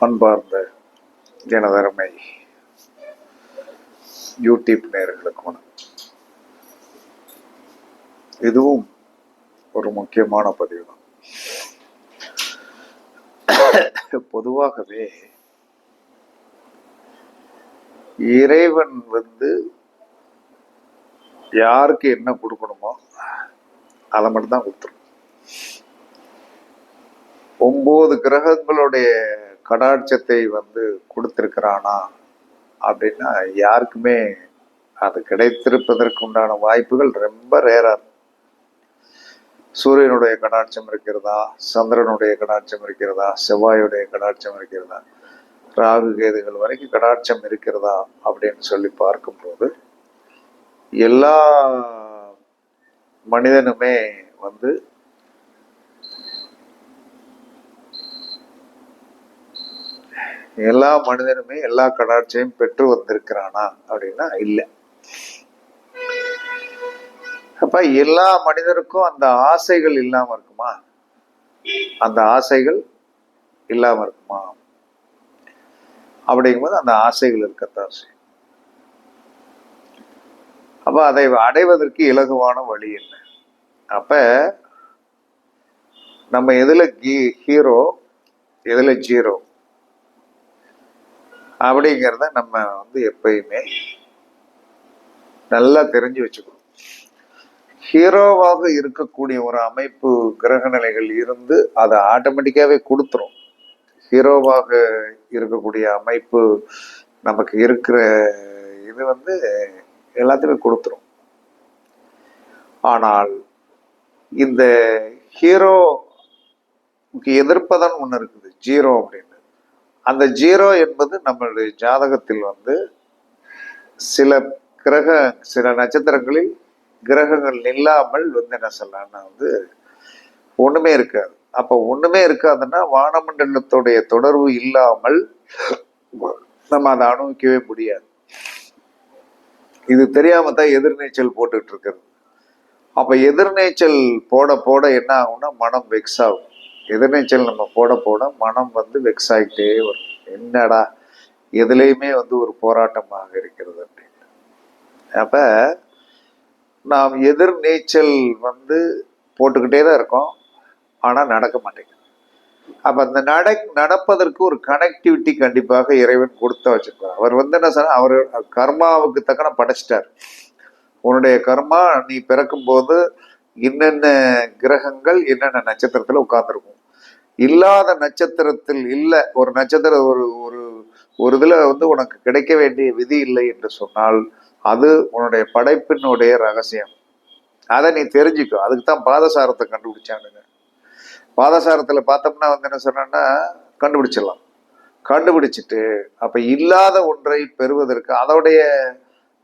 அன்பார்ந்த எனதருமை யூடியூப் நேர்களுக்கு வணக்கம். இதுவும் ஒரு முக்கியமான பதிவு தான் பொதுவாகவே இறைவன் வந்து யாருக்கு என்ன கொடுக்கணுமோ அதை மட்டும் தான் கொடுத்துரும் ஒன்பது கிரகங்களுடைய கடாட்சத்தை வந்து கொடுத்திருக்கிறானா அப்படின்னா யாருக்குமே அது கிடைத்திருப்பதற்கு உண்டான வாய்ப்புகள் ரொம்ப ரேரா இருக்கும் சூரியனுடைய கடாட்சம் இருக்கிறதா? சந்திரனுடைய கடாட்சம் இருக்கிறதா? செவ்வாயுடைய கடாட்சம் இருக்கிறதா? ராகு கேதுகள் வரைக்கும் கடாட்சம் இருக்கிறதா அப்படின்னு சொல்லி பார்க்கும்போது எல்லா மனிதனுமே வந்து எல்லா மனிதனுமே எல்லா கடாட்சியும் பெற்று வந்திருக்கிறானா அப்படின்னா இல்லை. அப்ப எல்லா மனிதருக்கும் அந்த ஆசைகள் இல்லாம இருக்குமா? அந்த ஆசைகள் இல்லாம இருக்குமா? அப்படிங்கும்போது அந்த ஆசைகள் இருக்கத்தான் செய்யும். அப்ப அதை அடைவதற்கு இலகுவான வழி என்ன? அப்ப நம்ம எதுல ஹீரோ எதுல ஜீரோ? அப்படிங்கிறத நம்ம வந்து எப்பயுமே நல்லா தெரிஞ்சு வச்சுக்கணும். ஹீரோவாக இருக்கக்கூடிய ஒரு அமைப்பு கிரக நிலைகள் இருந்து அதை ஆட்டோமேட்டிக்காகவே கொடுத்துரும். ஹீரோவாக இருக்கக்கூடிய அமைப்பு நமக்கு இருக்கிற இது வந்து எல்லாத்தையுமே கொடுத்துரும். ஆனால் இந்த ஹீரோக்கு எதிர்ப்பதான் ஒன்று இருக்குது. ஜீரோ அப்படின்னு. அந்த ஜீரோ என்பது நம்மளுடைய ஜாதகத்தில் வந்து சில கிரக சில நட்சத்திரங்களில் கிரகங்கள் இல்லாமல் வந்து என்ன சொல்லலாம்னா வந்து ஒன்றுமே இருக்காது. அப்போ ஒன்றுமே இருக்காதுன்னா வானமண்டலத்துடைய தொடர்பு இல்லாமல் நம்ம அதை அனுபவிக்கவே முடியாது. இது தெரியாம தான் எதிர்நீச்சல் போட்டுட்டு இருக்கிறது. அப்போ எதிர்நீச்சல் போட போட என்ன ஆகும்னா மனம் வெக்ஸ் ஆகும். எதிர்நீச்சல் நம்ம போட போட மனம் வந்து வெக்ஸ் ஆகிட்டே வரும். என்னடா எதுலேயுமே வந்து ஒரு போராட்டமாக இருக்கிறது அப்படின்னு. அப்போ நாம் எதிர்நீச்சல் வந்து போட்டுக்கிட்டே தான் இருக்கோம் ஆனால் நடக்க மாட்டேங்குது. அப்போ அந்த நட நடப்பதற்கு ஒரு கனெக்டிவிட்டி கண்டிப்பாக இறைவன் கொடுத்தா வச்சிருக்கார் அவர் வந்து என்ன சொன்னால் அவர் கர்மாவுக்கு தக்கன படைச்சிட்டார். உன்னுடைய கர்மா நீ பிறக்கும்போது என்னென்ன கிரகங்கள் என்னென்ன நட்சத்திரத்தில் உட்கார்ந்துருக்கும். இல்லாத நட்சத்திரத்தில் இல்லை. ஒரு நட்சத்திரம் ஒரு ஒரு ஒரு இதில் வந்து உனக்கு கிடைக்க வேண்டிய விதி இல்லை என்று சொன்னால் அது உன்னுடைய படைப்பினுடைய ரகசியம். அதை நீ தெரிஞ்சுக்கோ. அதுக்கு தான் பாதசாரத்தை கண்டுபிடிச்சானுங்க. பாதசாரத்தில் பார்த்தோம்னா வந்து என்ன சொன்னேன்னா கண்டுபிடிச்சிடலாம். கண்டுபிடிச்சிட்டு அப்போ இல்லாத ஒன்றை பெறுவதற்கு அதோடைய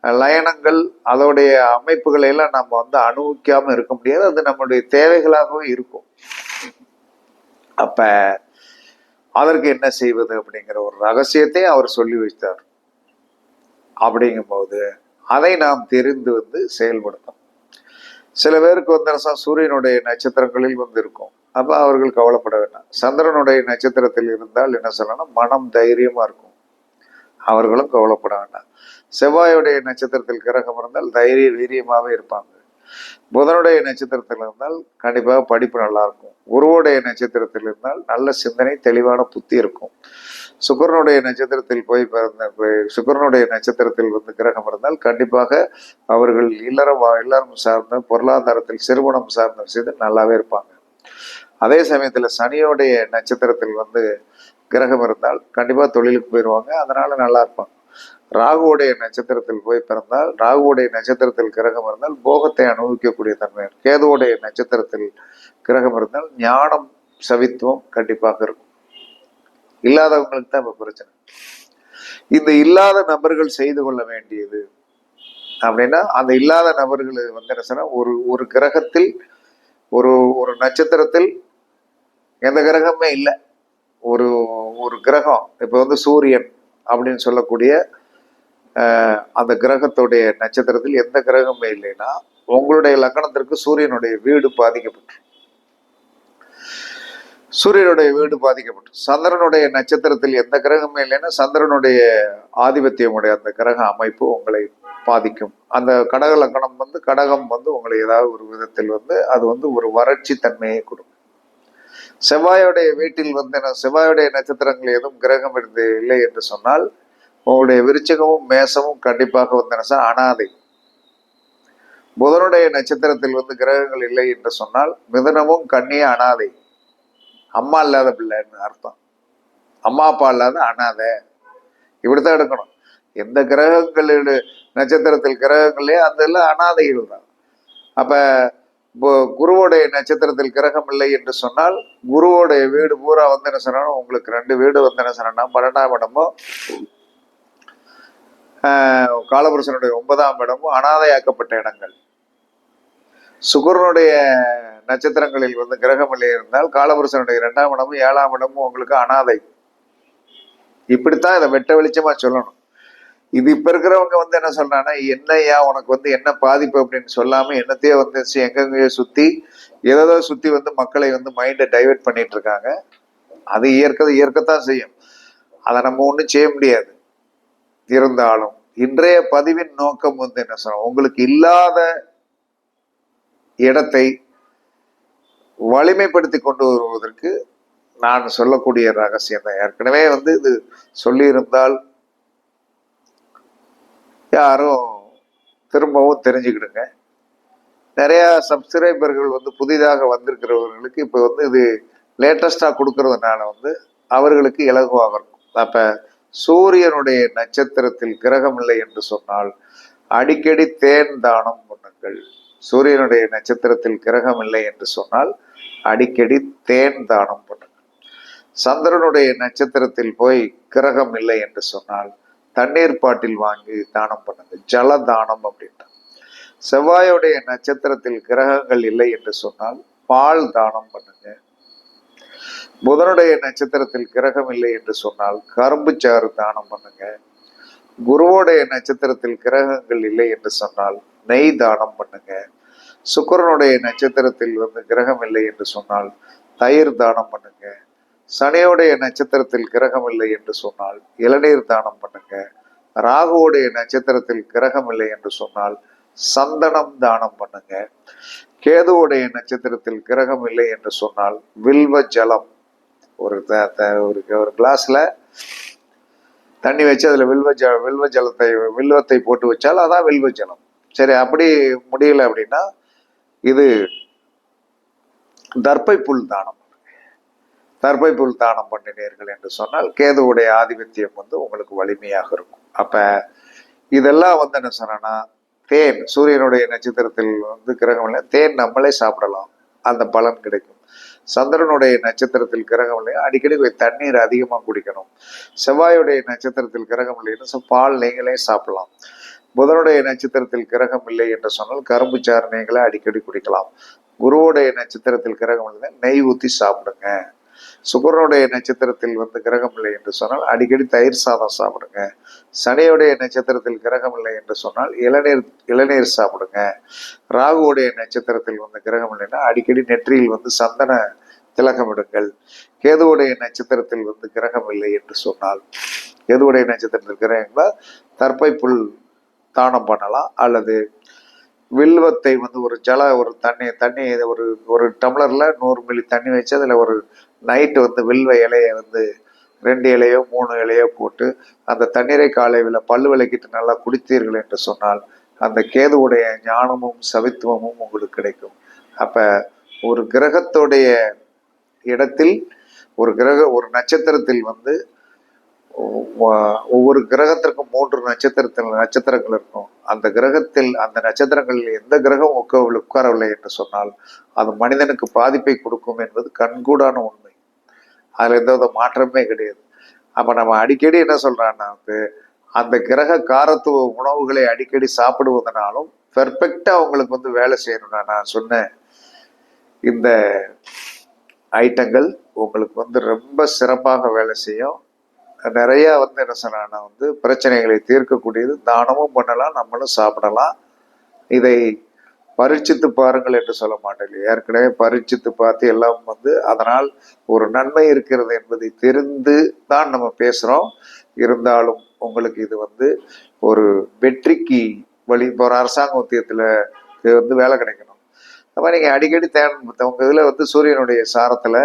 லயனங்கள் அதோடைய அமைப்புகளை எல்லாம் நம்ம வந்து அனுபவிக்காமல் இருக்க முடியாது. அது நம்மளுடைய தேவைகளாகவும் இருக்கும். அப்ப அதற்கு என்ன செய்வது அப்படிங்கிற ஒரு ரகசியத்தை அவர் சொல்லி வைத்தார். அப்படிங்கும்போது அதை நாம் தெரிந்து வந்து செயல்படுத்தணும். சில பேருக்கு வந்து சூரியனுடைய நட்சத்திரங்களில் வந்து இருக்கும். அப்போ அவர்கள் கவலைப்பட வேண்டாம். சந்திரனுடைய நட்சத்திரத்தில் இருந்தால் என்ன சொல்லணும் மனம் தைரியமா இருக்கும். அவர்களும் கவலைப்பட வேண்டாம். செவ்வாயுடைய நட்சத்திரத்தில் கிரகம் இருந்தால் தைரிய வீரியமாகவே இருப்பாங்க. புதனுடைய நட்சத்திரத்தில் இருந்தால் கண்டிப்பாக படிப்பு நல்லா இருக்கும் குருவுடைய நட்சத்திரத்தில் இருந்தால் நல்ல சிந்தனை தெளிவான புத்தி இருக்கும். சுக்கரனுடைய நட்சத்திரத்தில் போய் பிறந்த சுக்கரனுடைய நட்சத்திரத்தில் வந்து கிரகம் இருந்தால் கண்டிப்பாக அவர்கள் இல்லற இல்லறம் சார்ந்த பொருளாதாரத்தில் சிறுவனம் சார்ந்த செய்து நல்லாவே இருப்பாங்க. அதே சமயத்தில் சனியோடைய நட்சத்திரத்தில் வந்து கிரகம் இருந்தால் கண்டிப்பாக தொழிலுக்கு போயிடுவாங்க அதனால நல்லா இருப்பாங்க. ராகுவோடைய நட்சத்திரத்தில் போய் பிறந்தால் ராகுவோடைய நட்சத்திரத்தில் கிரகம் இருந்தால் போகத்தை அனுபவிக்கக்கூடிய தன்மை. கேதுவோடைய நட்சத்திரத்தில் கிரகம் இருந்தால் ஞானம் சவித்துவம் கண்டிப்பாக இருக்கும். இல்லாதவங்களுக்கு தான் இப்ப பிரச்சனை. இந்த இல்லாத நபர்கள் செய்து கொள்ள வேண்டியது அப்படின்னா அந்த இல்லாத நபர்கள் வந்து என்ன சொன்னா ஒரு ஒரு கிரகத்தில் ஒரு ஒரு நட்சத்திரத்தில் எந்த கிரகமே இல்லை. ஒரு ஒரு கிரகம் இப்போ வந்து சூரியன் அப்படின்னு சொல்லக்கூடிய அந்த கிரகத்துடைய நட்சத்திரத்தில் எந்த கிரகமே இல்லைன்னா உங்களுடைய லக்கணத்திற்கு சூரியனுடைய வீடு பாதிக்கப்பட்டு சூரியனுடைய வீடு பாதிக்கப்பட்டு சந்திரனுடைய நட்சத்திரத்தில் எந்த கிரகமே இல்லைன்னா சந்திரனுடைய ஆதிபத்தியமுடைய அந்த கிரக அமைப்பு உங்களை பாதிக்கும். அந்த கடக லக்கணம் வந்து கடகம் வந்து உங்களை ஏதாவது ஒரு விதத்தில் வந்து அது வந்து ஒரு வறட்சி தன்மையை கொடுக்கும். செவ்வாயுடைய வீட்டில் வந்து செவ்வாயுடைய நட்சத்திரங்கள் எதுவும் கிரகம் இருந்து இல்லை என்று சொன்னால் உங்களுடைய விருச்சகமும் மேசமும் கண்டிப்பாக வந்து சார் அனாதை. புதனுடைய நட்சத்திரத்தில் வந்து கிரகங்கள் இல்லை என்று சொன்னால் மிதுனமும் கண்ணியே அனாதை. அம்மா இல்லாத பிள்ளைன்னு அர்த்தம். அம்மா அப்பா இல்லாத அனாதை. இப்படித்தான் எடுக்கணும். எந்த கிரகங்களோட நட்சத்திரத்தில் கிரகங்களே அதெல்லாம் அனாதைகள் தான். அப்ப இப்போ குருவோடைய நட்சத்திரத்தில் கிரகம் இல்லை என்று சொன்னால் குருவோடைய வீடு பூரா வந்து என்ன சொன்னாலும் உங்களுக்கு ரெண்டு வீடு வந்து என்ன சொன்னா பன்னெண்டாம் இடமும் காலபுருஷனுடைய ஒன்பதாம் இடமும் அனாதையாக்கப்பட்ட இடங்கள். சுகரனுடைய நட்சத்திரங்களில் வந்து கிரகம் இல்லை இருந்தால் காலபுருஷனுடைய இரண்டாம் இடமும் ஏழாம் இடமும் உங்களுக்கு அனாதை. இப்படித்தான் இதை வெட்ட வெளிச்சமா சொல்லணும். இது இப்ப இருக்கிறவங்க வந்து என்ன சொல்றாங்கன்னா என்னையா உனக்கு வந்து என்ன பாதிப்பு? அப்படின்னு சொல்லாம என்னத்தையே வந்து எங்கெங்கயோ எங்கெங்கேயோ சுத்தி ஏதோ சுத்தி வந்து மக்களை வந்து மைண்டை டைவெர்ட் பண்ணிட்டு இருக்காங்க. அது இயற்கை இயற்கத்தான் செய்யும். அதை நம்ம ஒன்றும் செய்ய முடியாது. இருந்தாலும் இன்றைய பதிவின் நோக்கம் வந்து என்ன சொல்றோம் உங்களுக்கு இல்லாத இடத்தை வலிமைப்படுத்தி கொண்டு வருவதற்கு நான் சொல்லக்கூடிய ரகசியம் தான். ஏற்கனவே வந்து இது சொல்லியிருந்தால் யாரும் திரும்பவும் தெரிஞ்சுக்கிடுங்க. நிறைய சப்ஸ்கிரைபர்கள் வந்து புதிதாக வந்திருக்கிறவர்களுக்கு இப்போ வந்து இது லேட்டஸ்டாக கொடுக்கறதுனால வந்து அவர்களுக்கு இலகுவாக இருக்கும். அப்ப சூரியனுடைய நட்சத்திரத்தில் கிரகம் இல்லை என்று சொன்னால் அடிக்கடி தேன் தானம் பண்ணுங்கள். சூரியனுடைய நட்சத்திரத்தில் கிரகம் இல்லை என்று சொன்னால் அடிக்கடி தேன் தானம் பண்ணுங்கள். சந்திரனுடைய நட்சத்திரத்தில் போய் கிரகம் இல்லை என்று சொன்னால் தண்ணீர் பாட்டில் வாங்கி தானம் பண்ணுங்க ஜல தானம் அப்படின்ட்டு செவ்வாயுடைய நட்சத்திரத்தில் கிரகங்கள் இல்லை என்று சொன்னால் பால் தானம் பண்ணுங்க புதனுடைய நட்சத்திரத்தில் கிரகம் இல்லை என்று சொன்னால் கரும்பு சாறு தானம் பண்ணுங்க. குருவோடைய நட்சத்திரத்தில் கிரகங்கள் இல்லை என்று சொன்னால் நெய் தானம் பண்ணுங்க. சுக்கரனுடைய நட்சத்திரத்தில் வந்து கிரகம் இல்லை என்று சொன்னால் தயிர் தானம் பண்ணுங்க. சனியோடைய நட்சத்திரத்தில் கிரகம் இல்லை என்று சொன்னால் இளநீர் தானம் பண்ணுங்க. ராகுவோடைய நட்சத்திரத்தில் கிரகம் இல்லை என்று சொன்னால் சந்தனம் தானம் பண்ணுங்க. கேதுவோடைய நட்சத்திரத்தில் கிரகம் இல்லை என்று சொன்னால் வில்வ ஜலம் ஒரு த- ஒரு ஒரு கிளாஸ்ல தண்ணி வச்சு அதுல வில்வ ஜ வில்வ ஜலத்தை வில்வத்தை போட்டு வச்சால் அதான் வில்வ ஜலம். சரி அப்படி முடியல அப்படின்னா இது தர்ப்பை புல் தானம். தர்ப்பை புல் தானம் பண்ணினீர்கள் என்று சொன்னால் கேதுவுடைய ஆதிபத்தியம் வந்து உங்களுக்கு வலிமையாக இருக்கும். அப்ப இதெல்லாம் வந்து என்ன சொன்னா தேன் சூரியனுடைய நட்சத்திரத்தில் வந்து கிரகம் இல்லை தேன் நம்மளே சாப்பிடலாம். அந்த பலன் கிடைக்கும். சந்திரனுடைய நட்சத்திரத்தில் கிரகம் இல்லையா அடிக்கடி போய் தண்ணீர் அதிகமாக குடிக்கணும். செவ்வாயுடைய நட்சத்திரத்தில் கிரகம் இல்லைன்னு பால் நீங்களே சாப்பிடலாம். புதனுடைய நட்சத்திரத்தில் கிரகம் இல்லை என்று சொன்னால் கரும்பு சாறு நீங்களே அடிக்கடி குடிக்கலாம். குருவுடைய நட்சத்திரத்தில் கிரகம் இல்லை நெய் ஊற்றி சாப்பிடுங்க. சுக்கரனுடைய நட்சத்திரத்தில் வந்து கிரகம் இல்லை என்று சொன்னால் அடிக்கடி தயிர் சாதம் சாப்பிடுங்க. சனியுடைய நட்சத்திரத்தில் கிரகம் இல்லை என்று சொன்னால் இளநீர் இளநீர் சாப்பிடுங்க. ராகுவுடைய நட்சத்திரத்தில் வந்து கிரகம் இல்லைன்னா அடிக்கடி நெற்றியில் வந்து சந்தன திலகமிடுங்கள் கேதுவுடைய நட்சத்திரத்தில் வந்து கிரகம் இல்லை என்று சொன்னால் கேதுவுடைய நட்சத்திரத்தில் கிரகங்களா தற்பை புல் தானம் பண்ணலாம் அல்லது வில்வத்தை வந்து ஒரு ஜல ஒரு தண்ணி தண்ணி ஒரு ஒரு டம்ளரில் நூறு மில்லி தண்ணி வச்சு அதில் ஒரு நைட்டு வந்து வில்வ இலையை வந்து ரெண்டு இலையோ மூணு இலையோ போட்டு அந்த தண்ணீரை காலையில் பல்லு விளக்கிட்டு நல்லா குடித்தீர்கள் என்று சொன்னால் அந்த கேதுவுடைய ஞானமும் சவித்துவமும் உங்களுக்கு கிடைக்கும். அப்போ ஒரு கிரகத்துடைய இடத்தில் ஒரு கிரக ஒரு நட்சத்திரத்தில் வந்து ஒவ்வொரு கிரகத்திற்கும் மூன்று நட்சத்திரத்தில் நட்சத்திரங்கள் இருக்கும். அந்த கிரகத்தில் அந்த நட்சத்திரங்களில் எந்த கிரகம் உட்க உட்காரவில்லை என்று சொன்னால் அது மனிதனுக்கு பாதிப்பை கொடுக்கும் என்பது கண்கூடான உண்மை. அதில் எந்த வித மாற்றமே கிடையாது. அப்போ நம்ம அடிக்கடி என்ன சொல்கிறான்னா வந்து அந்த கிரக காரத்துவ உணவுகளை அடிக்கடி சாப்பிடுவதனாலும் பெர்ஃபெக்டாக அவங்களுக்கு வந்து வேலை செய்யணும்னா நான் சொன்ன இந்த ஐட்டங்கள் உங்களுக்கு வந்து ரொம்ப சிறப்பாக வேலை செய்யும். நிறைய வந்து என்ன சொன்னா வந்து பிரச்சனைகளை தீர்க்கக்கூடியது. தானமும் பண்ணலாம் நம்மளும் சாப்பிடலாம். இதை பரீட்சித்து பாருங்கள் என்று சொல்ல மாட்டேன். ஏற்கனவே பரீட்சித்து பார்த்து எல்லாம் வந்து அதனால் ஒரு நன்மை இருக்கிறது என்பதை தெரிந்து தான் நம்ம பேசுகிறோம் இருந்தாலும் உங்களுக்கு இது வந்து ஒரு வெற்றிக்கு வழி இப்போ ஒரு அரசாங்க உத்தியத்தில் இது வந்து வேலை கிடைக்கணும். அப்போ நீங்கள் அடிக்கடி தேன் உங்கள் இதில் வந்து சூரியனுடைய சாரத்தில்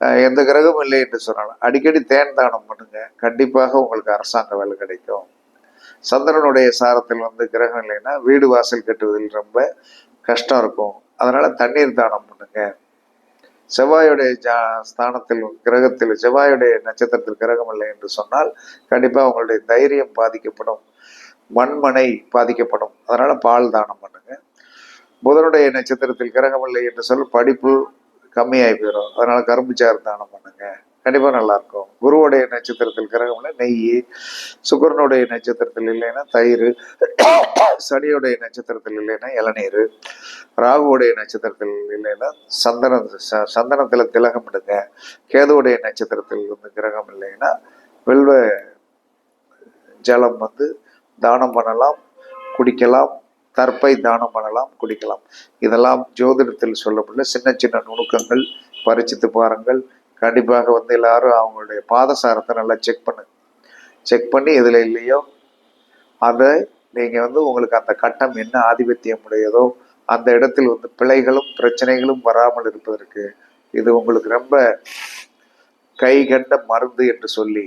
எந்த கிரகமும் இல்லை என்று சொன்னாலும் அடிக்கடி தேன் தானம் பண்ணுங்க. கண்டிப்பாக உங்களுக்கு அரசாங்க வேலை கிடைக்கும். சந்திரனுடைய சாரத்தில் வந்து கிரகம் இல்லைன்னா வீடு வாசல் கட்டுவதில் ரொம்ப கஷ்டம் இருக்கும். அதனால தண்ணீர் தானம் பண்ணுங்க. செவ்வாயுடைய ஜா ஸ்தானத்தில் கிரகத்தில் செவ்வாயுடைய நட்சத்திரத்தில் கிரகம் இல்லை என்று சொன்னால் கண்டிப்பாக உங்களுடைய தைரியம் பாதிக்கப்படும். மண்மனை பாதிக்கப்படும். அதனால பால் தானம் பண்ணுங்க. புதனுடைய நட்சத்திரத்தில் கிரகம் இல்லை என்று சொல் படிப்பு கம்மியாகி போயிடும் அதனால கரும்பு சாறு தானம் பண்ணுங்க. கண்டிப்பாக நல்லாயிருக்கும். குருவோடைய குருவுடைய நட்சத்திரத்தில் கிரகம்னா நெய் சுக்கரனுடைய நட்சத்திரத்தில் இல்லைன்னா தயிர் சனியுடைய நட்சத்திரத்தில் இல்லைன்னா இளநீர் ராகுவுடைய நட்சத்திரத்தில் இல்லைன்னா சந்தன ச- சந்தனத்தில் திலகம் இடுங்க கேதுவுடைய நட்சத்திரத்தில் வந்து கிரகம் இல்லைன்னா வெல்வ ஜலம் வந்து தானம் பண்ணலாம் குடிக்கலாம் தற்பை தானம் பண்ணலாம் குடிக்கலாம் இதெல்லாம் ஜோதிடத்தில் சொல்லப்பட்ட சின்ன சின்ன நுணுக்கங்கள். பறிச்சித்து பாருங்கள். கண்டிப்பாக வந்து எல்லாரும் அவங்களுடைய பாதசாரத்தை நல்லா செக் பண்ணு. செக் பண்ணி எதில் இல்லையோ அதை நீங்கள் வந்து உங்களுக்கு அந்த கட்டம் என்ன ஆதிபத்தியம் உடையதோ அந்த இடத்தில் வந்து பிழைகளும் பிரச்சனைகளும் வராமல் இருப்பதற்கு இது உங்களுக்கு ரொம்ப கை கண்ட மருந்து என்று சொல்லி